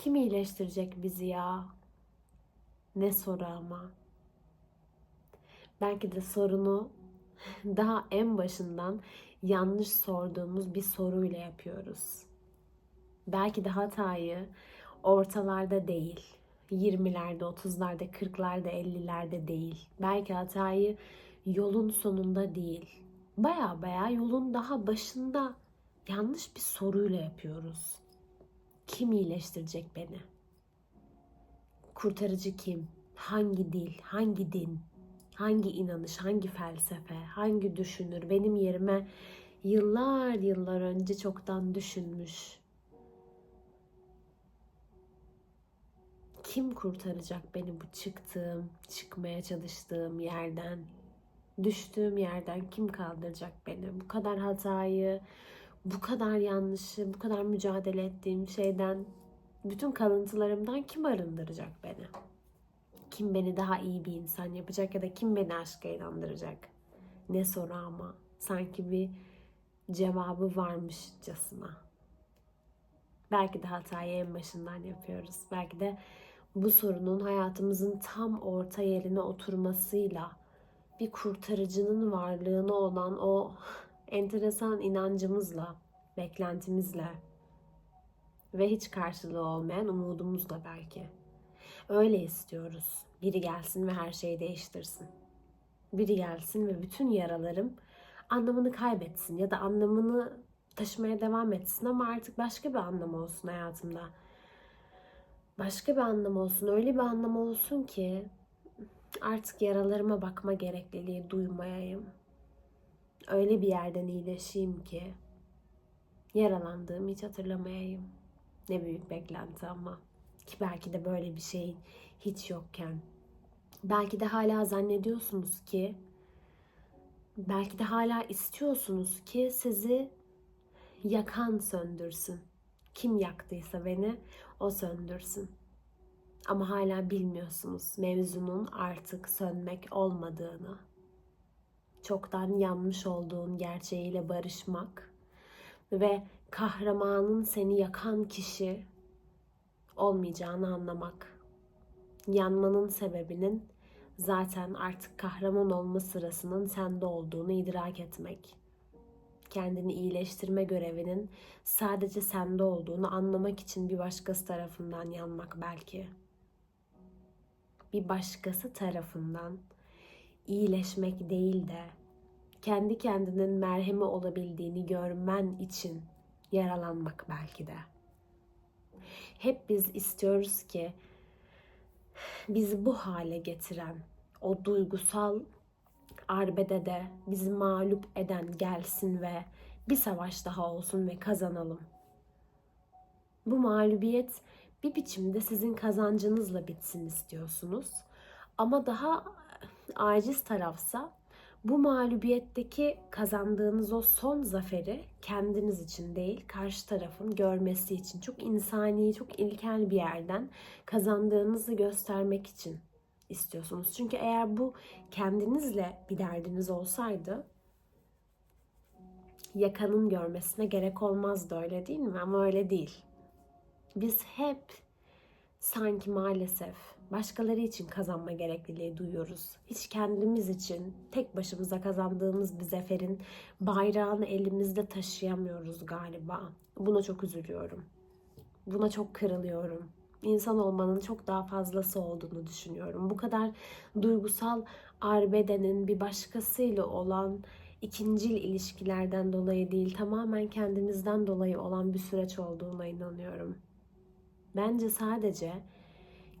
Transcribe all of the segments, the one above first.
Kim iyileştirecek bizi ya? Ne soru ama. Belki de sorunu daha en başından yanlış sorduğumuz bir soruyla yapıyoruz. Belki de hatayı ortalarda değil, 20'lerde, 30'larda, 40'larda, 50'lerde değil. Belki hatayı yolun sonunda değil. Baya baya yolun daha başında yanlış bir soruyla yapıyoruz. Kim iyileştirecek beni? Kurtarıcı kim? Hangi dil, hangi din, hangi inanış, hangi felsefe, hangi düşünür benim yerime yıllar yıllar önce çoktan düşünmüş. Kim kurtaracak beni bu çıktığım, çıkmaya çalıştığım yerden? Düştüğüm yerden kim kaldıracak beni? Bu kadar hatayı, bu kadar yanlışı, bu kadar mücadele ettiğim şeyden, bütün kalıntılarımdan kim arındıracak beni? Kim beni daha iyi bir insan yapacak ya da kim beni aşka inandıracak? Ne soru ama sanki bir cevabı varmışçasına. Belki de hatayı en başından yapıyoruz. Belki de bu sorunun hayatımızın tam orta yerine oturmasıyla bir kurtarıcının varlığına olan o enteresan inancımızla, beklentimizle ve hiç karşılığı olmayan umudumuzla belki. Öyle istiyoruz. Biri gelsin ve her şeyi değiştirsin. Biri gelsin ve bütün yaralarım anlamını kaybetsin ya da anlamını taşımaya devam etsin ama artık başka bir anlam olsun hayatımda. Başka bir anlam olsun, öyle bir anlam olsun ki artık yaralarıma bakma gerekliliği duymayayım. Öyle bir yerden iyileşeyim ki yaralandığımı hiç hatırlamayayım. Ne büyük beklenti ama. Ki belki de böyle bir şey hiç yokken. Belki de hala zannediyorsunuz ki belki de hala istiyorsunuz ki sizi yakan söndürsün. Kim yaktıysa beni o söndürsün. Ama hala bilmiyorsunuz mevzunun artık sönmek olmadığını. Çoktan yanmış olduğun gerçeğiyle barışmak ve kahramanın seni yakan kişi olmayacağını anlamak. Yanmanın sebebinin zaten artık kahraman olma sırasının sende olduğunu idrak etmek. Kendini iyileştirme görevinin sadece sende olduğunu anlamak için bir başkası tarafından yanmak belki. Bir başkası tarafından iyileşmek değil de kendi kendinin merhemi olabildiğini görmen için yaralanmak belki de. Hep biz istiyoruz ki bizi bu hale getiren o duygusal arbede de bizi mağlup eden gelsin ve bir savaş daha olsun ve kazanalım. Bu mağlubiyet bir biçimde sizin kazancınızla bitsin istiyorsunuz. Ama daha aciz tarafsa bu mağlubiyetteki kazandığınız o son zaferi kendiniz için değil, karşı tarafın görmesi için çok insani, çok ilkel bir yerden kazandığınızı göstermek için istiyorsunuz. Çünkü eğer bu kendinizle bir derdiniz olsaydı yakanın görmesine gerek olmazdı öyle değil mi? Ama öyle değil. Biz hep sanki maalesef başkaları için kazanma gerekliliği duyuyoruz. Hiç kendimiz için tek başımıza kazandığımız bir zaferin bayrağını elimizde taşıyamıyoruz galiba. Buna çok üzülüyorum. Buna çok kırılıyorum. İnsan olmanın çok daha fazlası olduğunu düşünüyorum. Bu kadar duygusal arbedenin bir başkasıyla olan ikincil ilişkilerden dolayı değil, tamamen kendimizden dolayı olan bir süreç olduğuna inanıyorum. Bence sadece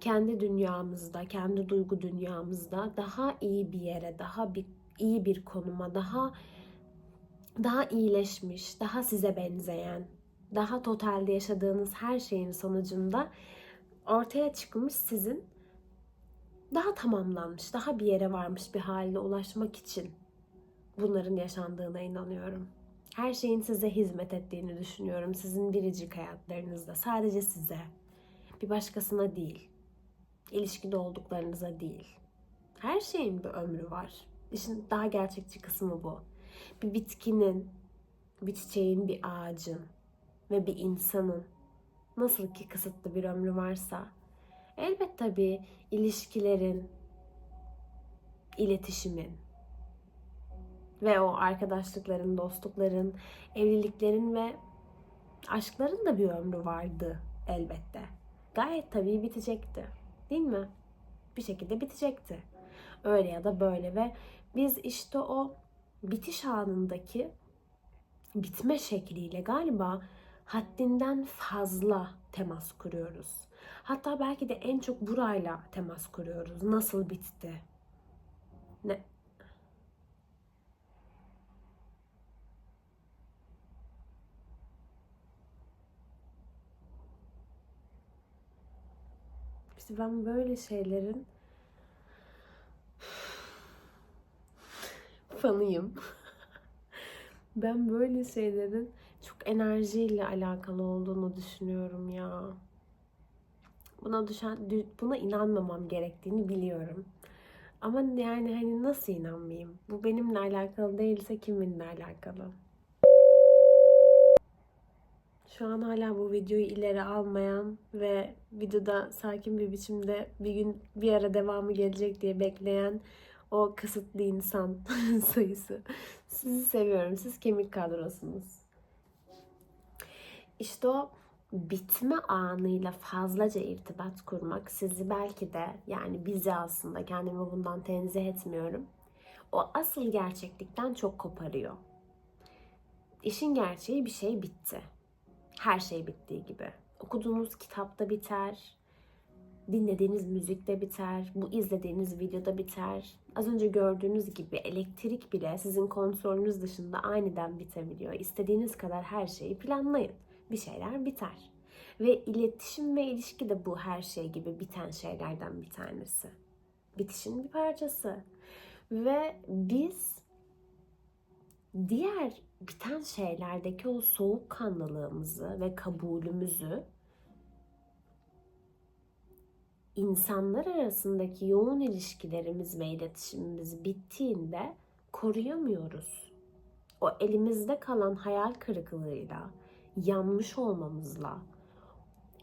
kendi dünyamızda, kendi duygu dünyamızda daha iyi bir yere, daha bir iyi bir konuma, daha daha iyileşmiş, daha size benzeyen, daha totalde yaşadığınız her şeyin sonucunda ortaya çıkmış sizin daha tamamlanmış, daha bir yere varmış bir haline ulaşmak için bunların yaşandığına inanıyorum. Her şeyin size hizmet ettiğini düşünüyorum. Sizin biricik hayatlarınızda. Sadece size. Bir başkasına değil. İlişkide olduklarınıza değil. Her şeyin bir ömrü var. İşin daha gerçekçi kısmı bu. Bir bitkinin, bir çiçeğin, bir ağacın ve bir insanın Nasıl ki kısıtlı bir ömrü varsa. Elbet tabii ilişkilerin, iletişimin ve o arkadaşlıkların, dostlukların, evliliklerin ve aşkların da bir ömrü vardı elbette. Gayet tabii bitecekti. Değil mi? Bir şekilde bitecekti. Öyle ya da böyle ve biz işte o bitiş anındaki bitme şekliyle galiba haddinden fazla temas kuruyoruz. Hatta belki de en çok burayla temas kuruyoruz. Nasıl bitti? Ne? İşte ben böyle şeylerin fanıyım. ben böyle şeylerin çok enerjiyle alakalı olduğunu düşünüyorum ya. Buna düşen buna inanmamam gerektiğini biliyorum. Ama yani hani nasıl inanmayayım? Bu benimle alakalı değilse kiminle alakalı? Şu an hala bu videoyu ileri almayan ve videoda sakin bir biçimde bir gün bir ara devamı gelecek diye bekleyen o kısıtlı insan sayısı. Sizi seviyorum. Siz kemik kadrosunuz. İşte o bitme anıyla fazlaca irtibat kurmak sizi belki de yani bizi aslında kendimi bundan tenzih etmiyorum. O asıl gerçeklikten çok koparıyor. İşin gerçeği bir şey bitti. Her şey bittiği gibi. Okuduğunuz kitap da biter, dinlediğiniz müzik de biter, bu izlediğiniz videoda biter. Az önce gördüğünüz gibi elektrik bile sizin kontrolünüz dışında aniden bitebiliyor. İstediğiniz kadar her şeyi planlayın. Bir şeyler biter. Ve iletişim ve ilişki de bu her şey gibi biten şeylerden bir tanesi. Bitişin bir parçası. Ve biz diğer biten şeylerdeki o soğukkanlılığımızı ve kabulümüzü insanlar arasındaki yoğun ilişkilerimiz ve iletişimimiz bittiğinde koruyamıyoruz. O elimizde kalan hayal kırıklığıyla, yanmış olmamızla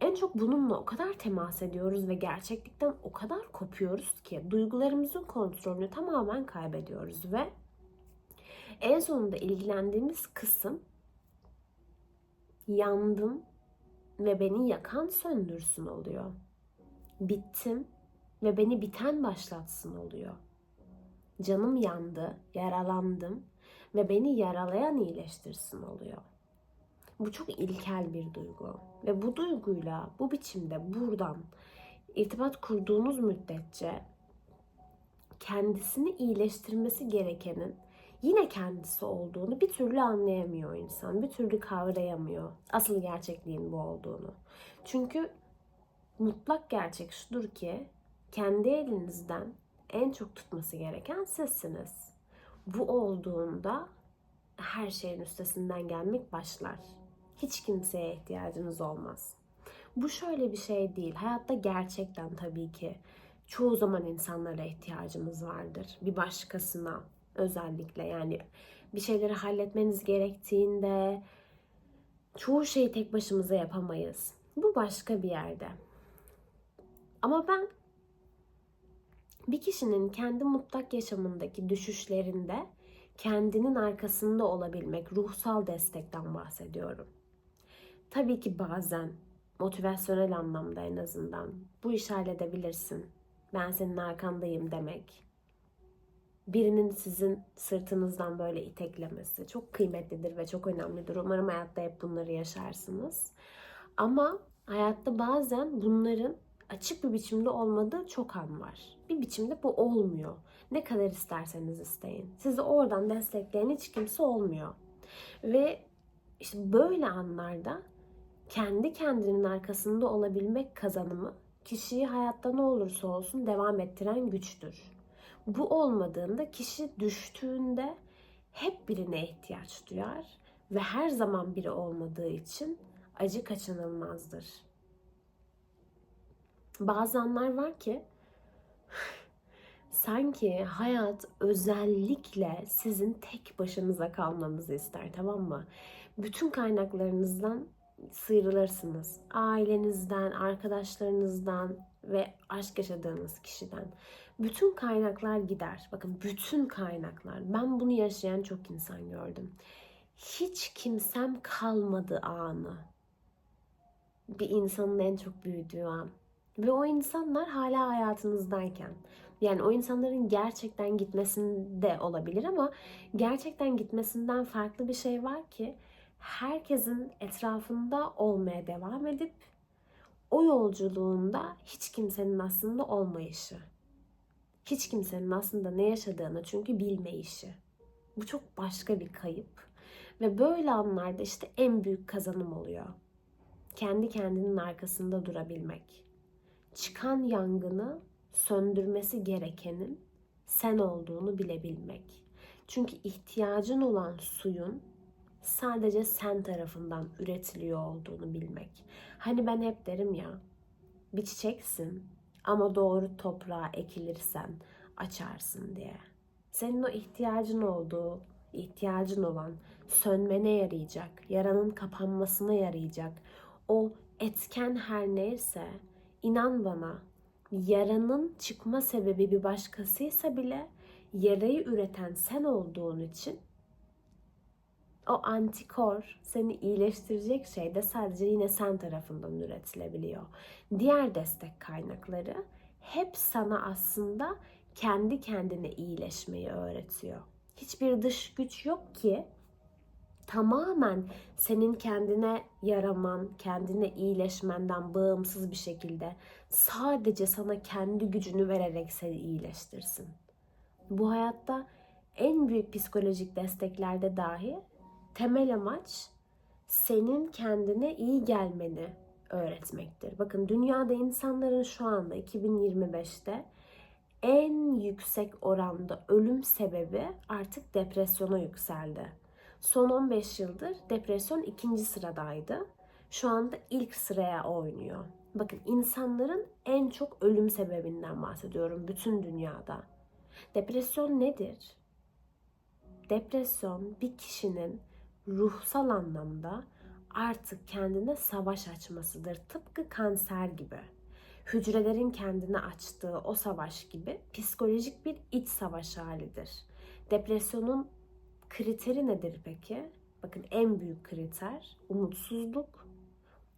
en çok bununla o kadar temas ediyoruz ve gerçeklikten o kadar kopuyoruz ki duygularımızın kontrolünü tamamen kaybediyoruz ve en sonunda ilgilendiğimiz kısım yandım ve beni yakan söndürsün oluyor. Bittim ve beni biten başlatsın oluyor. Canım yandı, yaralandım ve beni yaralayan iyileştirsin oluyor. Bu çok ilkel bir duygu ve bu duyguyla bu biçimde buradan irtibat kurduğunuz müddetçe kendisini iyileştirmesi gerekenin yine kendisi olduğunu bir türlü anlayamıyor insan. Bir türlü kavrayamıyor. Asıl gerçekliğin bu olduğunu. Çünkü mutlak gerçek şudur ki kendi elinizden en çok tutması gereken sizsiniz. Bu olduğunda her şeyin üstesinden gelmek başlar. Hiç kimseye ihtiyacınız olmaz. Bu şöyle bir şey değil. Hayatta gerçekten tabii ki çoğu zaman insanlara ihtiyacımız vardır. Bir başkasına, özellikle yani bir şeyleri halletmeniz gerektiğinde çoğu şeyi tek başımıza yapamayız. Bu başka bir yerde. Ama ben bir kişinin kendi mutlak yaşamındaki düşüşlerinde kendinin arkasında olabilmek, ruhsal destekten bahsediyorum. Tabii ki bazen motivasyonel anlamda en azından bu işi halledebilirsin. Ben senin arkandayım demek birinin sizin sırtınızdan böyle iteklemesi çok kıymetlidir ve çok önemlidir. Umarım hayatta hep bunları yaşarsınız. Ama hayatta bazen bunların açık bir biçimde olmadığı çok an var. Bir biçimde bu olmuyor. Ne kadar isterseniz isteyin. Sizi oradan destekleyen hiç kimse olmuyor. Ve işte böyle anlarda kendi kendinin arkasında olabilmek kazanımı kişiyi hayatta ne olursa olsun devam ettiren güçtür. Bu olmadığında kişi düştüğünde hep birine ihtiyaç duyar ve her zaman biri olmadığı için acı kaçınılmazdır. Bazı anlar var ki sanki hayat özellikle sizin tek başınıza kalmanızı ister tamam mı? Bütün kaynaklarınızdan sıyrılırsınız. Ailenizden, arkadaşlarınızdan ve aşk yaşadığınız kişiden. Bütün kaynaklar gider. Bakın bütün kaynaklar. Ben bunu yaşayan çok insan gördüm. Hiç kimsem kalmadı anı. Bir insanın en çok büyüdüğü an. Ve o insanlar hala hayatınızdayken. Yani o insanların gerçekten gitmesinde olabilir ama gerçekten gitmesinden farklı bir şey var ki herkesin etrafında olmaya devam edip o yolculuğunda hiç kimsenin aslında olmayışı. Hiç kimsenin aslında ne yaşadığını çünkü bilmeyişi. Bu çok başka bir kayıp. Ve böyle anlarda işte en büyük kazanım oluyor. Kendi kendinin arkasında durabilmek. Çıkan yangını söndürmesi gerekenin sen olduğunu bilebilmek. Çünkü ihtiyacın olan suyun sadece sen tarafından üretiliyor olduğunu bilmek. Hani ben hep derim ya, bir çiçeksin ama doğru toprağa ekilirsen açarsın diye. Senin o ihtiyacın olduğu, ihtiyacın olan sönmene yarayacak, yaranın kapanmasına yarayacak o etken her neyse inan bana yaranın çıkma sebebi bir başkasıysa bile yarayı üreten sen olduğun için o antikor seni iyileştirecek şey de sadece yine sen tarafından üretilebiliyor. Diğer destek kaynakları hep sana aslında kendi kendine iyileşmeyi öğretiyor. Hiçbir dış güç yok ki tamamen senin kendine yaraman, kendine iyileşmenden bağımsız bir şekilde sadece sana kendi gücünü vererek seni iyileştirsin. Bu hayatta en büyük psikolojik desteklerde dahi temel amaç senin kendine iyi gelmeni öğretmektir. Bakın dünyada insanların şu anda 2025'te en yüksek oranda ölüm sebebi artık depresyona yükseldi. Son 15 yıldır depresyon ikinci sıradaydı. Şu anda ilk sıraya oynuyor. Bakın insanların en çok ölüm sebebinden bahsediyorum bütün dünyada. Depresyon nedir? Depresyon bir kişinin ruhsal anlamda artık kendine savaş açmasıdır. Tıpkı kanser gibi. Hücrelerin kendine açtığı o savaş gibi psikolojik bir iç savaş halidir. Depresyonun kriteri nedir peki? Bakın en büyük kriter umutsuzluk.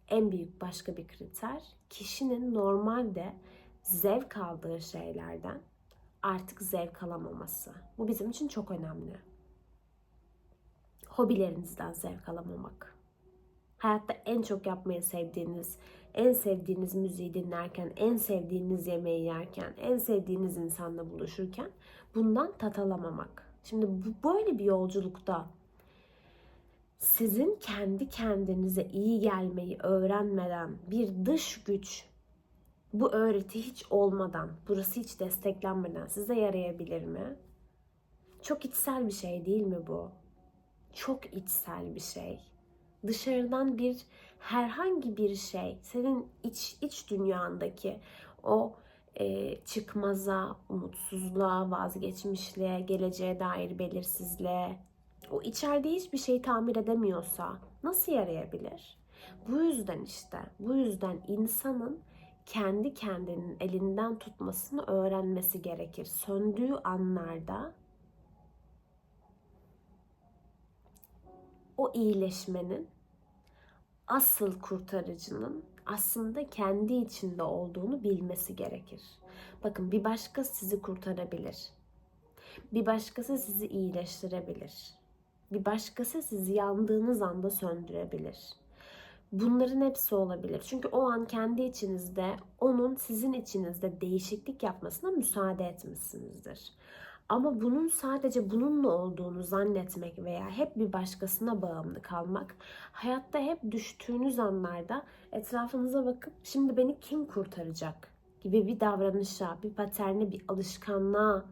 En büyük başka bir kriter kişinin normalde zevk aldığı şeylerden artık zevk alamaması. Bu bizim için çok önemli. Hobilerinizden zevk alamamak. Hayatta en çok yapmayı sevdiğiniz, en sevdiğiniz müziği dinlerken, en sevdiğiniz yemeği yerken, en sevdiğiniz insanla buluşurken bundan tat alamamak. Şimdi bu böyle bir yolculukta sizin kendi kendinize iyi gelmeyi öğrenmeden bir dış güç bu öğreti hiç olmadan, burası hiç desteklenmeden size yarayabilir mi? Çok içsel bir şey değil mi bu? Çok içsel bir şey. Dışarıdan bir herhangi bir şey, senin iç iç dünyandaki o e, çıkmaza, umutsuzluğa, vazgeçmişliğe, geleceğe dair belirsizliğe, o içeride hiçbir şey tamir edemiyorsa nasıl yarayabilir? Bu yüzden işte, bu yüzden insanın kendi kendinin elinden tutmasını öğrenmesi gerekir. Söndüğü anlarda o iyileşmenin asıl kurtarıcının aslında kendi içinde olduğunu bilmesi gerekir. Bakın bir başka sizi kurtarabilir. Bir başkası sizi iyileştirebilir. Bir başkası sizi yandığınız anda söndürebilir. Bunların hepsi olabilir. Çünkü o an kendi içinizde onun sizin içinizde değişiklik yapmasına müsaade etmişsinizdir. Ama bunun sadece bununla olduğunu zannetmek veya hep bir başkasına bağımlı kalmak, hayatta hep düştüğünüz anlarda etrafınıza bakıp şimdi beni kim kurtaracak gibi bir davranışa, bir paterne, bir alışkanlığa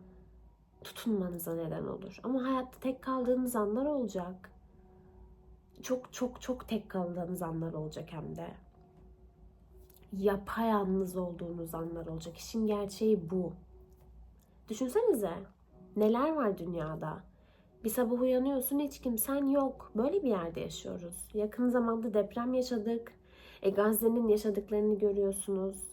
tutunmanıza neden olur. Ama hayatta tek kaldığınız anlar olacak. Çok çok çok tek kaldığınız anlar olacak hem de. Yapayalnız olduğunuz anlar olacak. İşin gerçeği bu. Düşünsenize neler var dünyada? Bir sabah uyanıyorsun hiç kimsen yok. Böyle bir yerde yaşıyoruz. Yakın zamanda deprem yaşadık. E Gazze'nin yaşadıklarını görüyorsunuz.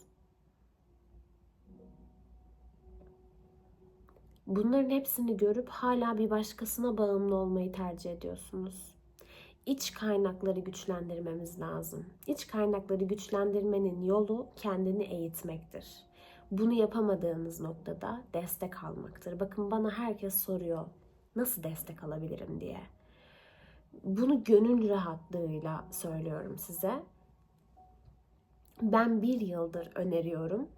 Bunların hepsini görüp hala bir başkasına bağımlı olmayı tercih ediyorsunuz. İç kaynakları güçlendirmemiz lazım. İç kaynakları güçlendirmenin yolu kendini eğitmektir. Bunu yapamadığınız noktada destek almaktır. Bakın bana herkes soruyor nasıl destek alabilirim diye. Bunu gönül rahatlığıyla söylüyorum size. Ben bir yıldır öneriyorum.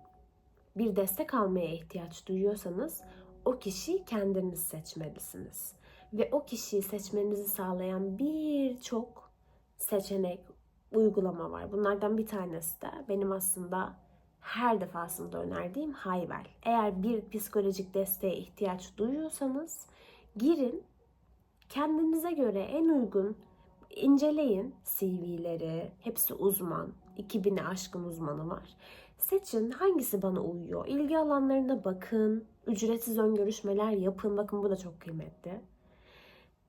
Bir destek almaya ihtiyaç duyuyorsanız o kişiyi kendiniz seçmelisiniz. Ve o kişiyi seçmenizi sağlayan birçok seçenek, uygulama var. Bunlardan bir tanesi de benim aslında her defasında önerdiğim Hayvel. Eğer bir psikolojik desteğe ihtiyaç duyuyorsanız girin kendinize göre en uygun inceleyin CV'leri. Hepsi uzman. 2000'e aşkın uzmanı var. Seçin hangisi bana uyuyor. İlgi alanlarına bakın. Ücretsiz ön görüşmeler yapın. Bakın bu da çok kıymetli.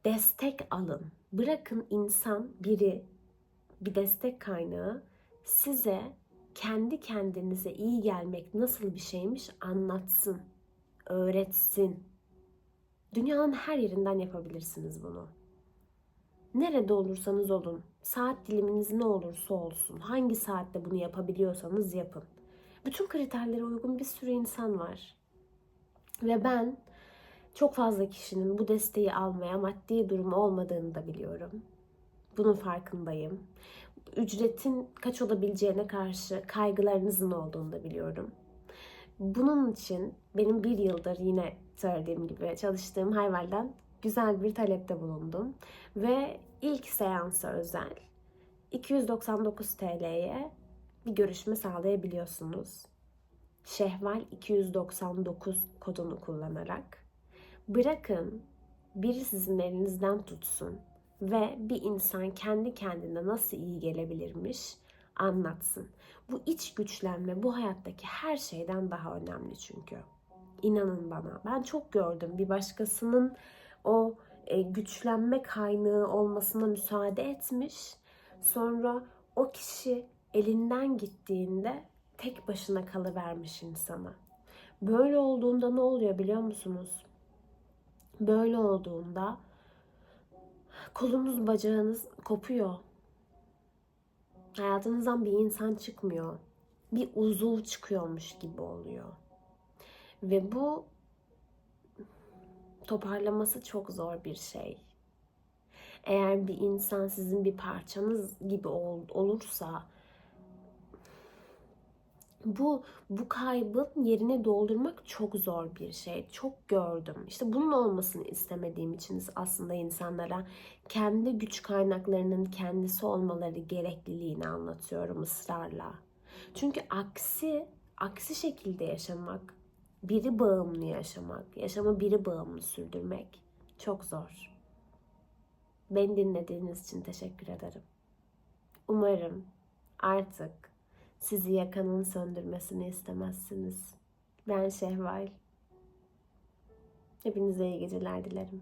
Destek alın. Bırakın insan biri bir destek kaynağı size kendi kendinize iyi gelmek nasıl bir şeymiş anlatsın, öğretsin. Dünyanın her yerinden yapabilirsiniz bunu. Nerede olursanız olun, saat diliminiz ne olursa olsun, hangi saatte bunu yapabiliyorsanız yapın. Bütün kriterlere uygun bir sürü insan var. Ve ben çok fazla kişinin bu desteği almaya maddi durumu olmadığını da biliyorum. Bunun farkındayım. Ücretin kaç olabileceğine karşı kaygılarınızın olduğunu da biliyorum. Bunun için benim bir yıldır yine söylediğim gibi çalıştığım Hayvel'den güzel bir talepte bulundum. Ve ilk seansa özel 299 TL'ye bir görüşme sağlayabiliyorsunuz. Şehval 299 kodunu kullanarak. Bırakın biri sizin elinizden tutsun ve bir insan kendi kendine nasıl iyi gelebilirmiş anlatsın. Bu iç güçlenme bu hayattaki her şeyden daha önemli çünkü. İnanın bana. Ben çok gördüm bir başkasının o e, güçlenme kaynağı olmasına müsaade etmiş. Sonra o kişi elinden gittiğinde tek başına kalıvermiş insana. Böyle olduğunda ne oluyor biliyor musunuz? Böyle olduğunda kolunuz bacağınız kopuyor. Hayatınızdan bir insan çıkmıyor. Bir uzuv çıkıyormuş gibi oluyor. Ve bu toparlaması çok zor bir şey. Eğer bir insan sizin bir parçanız gibi ol, olursa bu bu kaybın yerini doldurmak çok zor bir şey. Çok gördüm. İşte bunun olmasını istemediğim için aslında insanlara kendi güç kaynaklarının kendisi olmaları gerekliliğini anlatıyorum ısrarla. Çünkü aksi aksi şekilde yaşamak, biri bağımlı yaşamak, yaşamı biri bağımlı sürdürmek çok zor. Beni dinlediğiniz için teşekkür ederim. Umarım artık sizi yakanın söndürmesini istemezsiniz. Ben Şehval. Hepinize iyi geceler dilerim.